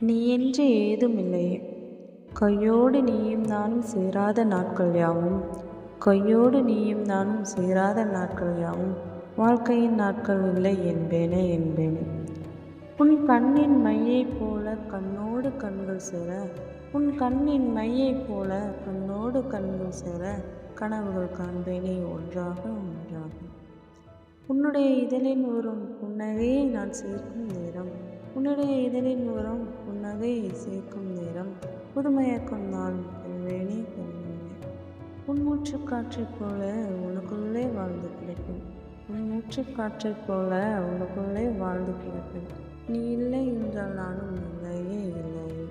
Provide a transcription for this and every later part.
நீ என்று ஏதுமில்லையே கையோடு நீயும் நானும் சேராத நாட்கள் யாவும்? கையோடு நீயும் நானும் சேராத நாட்கள் யாவும்? வாழ்க்கையின் நாட்கள் இல்லை என்பேனே என்பேனே. உன் கண்ணின் மையைப் போல கண்ணோடு கண்கள் சேர உன் கண்ணின் மையைப் போல கண்ணோடு கண்கள் சேர கனவுகள் காண்பேனே ஒன்றாக ஒன்றாக. உன்னுடைய இதழின் ஒரு புன்னகையை நான் சேர்க்கும் நேரம். உன்னுடைய இதழின் ஓரம் புன்னகையை சேர்க்கும் நேரம். புதுமயக்கம் நான் பெறுவேனே பெறுவேனே உன் மூச்சு காற்றைப் போல உனக்குள்ளே வாழ்ந்து கிடப்பேன். உன் மூச்சு காற்றைப் போல உனக்குள்ளே வாழ்ந்து கிடப்பேன். நீ இல்லை என்றால் நானும் இல்லையே இல்லை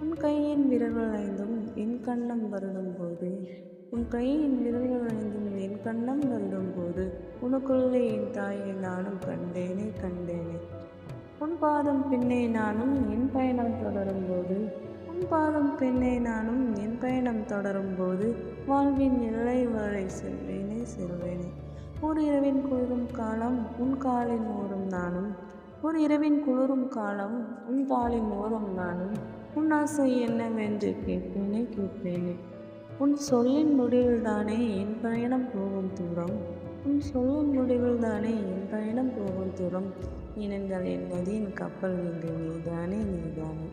உன் கையின் விரல்கள் ஐந்தும் என் கண்ணம் வருடும் போது. உன் கையின் விரல்கள் ஐந்தும் என் கண்ணம் வருடும் போது. உனக்குள்ளே என் தாயை நானும் கண்டேனே கண்டேனே. உன் பாதம் பின்னே நானும் என் பயணம் தொடரும்போது உன் பாதம் பின்னே நானும் என் பயணம் தொடரும்போது வாழ்வின் எல்லை வரை செல்வேனே செல்வேனே. ஒரு இரவின் குளிரும் காலம் உன் காலின் ஓரும் நானும் ஒரு இரவின் குளிரும் காலம் உன் காலின் ஓரம் நானும். உன் ஆசை என்னவென்று கேட்பேனே கேட்பேனே. உன் சொல்லின் முடிவில்தானே என் பயணம் போகும் தூரம்? உன் சொல்லும் முடிவில் தானே என் பயணம் போகும் தூரம். ஏனென்றால் என் நதியின் கப்பல் நீங்கள் நீதானே நீதானே.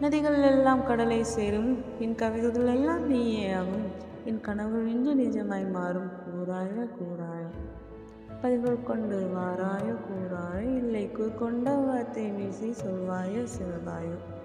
நதிகள் எல்லாம் கடலை சேரும். என் கவிதைகள் எல்லாம் நீயே ஆகும். என் கனவுகள் இன்று நிஜமாய் மாறும். கூறாய கூறாய. பதிவுகள் கொண்டு வாராயோ கூறாயோ. இல்லை கொண்ட வார்த்தை மீசி சொல்வாயோ செல்வாயோ.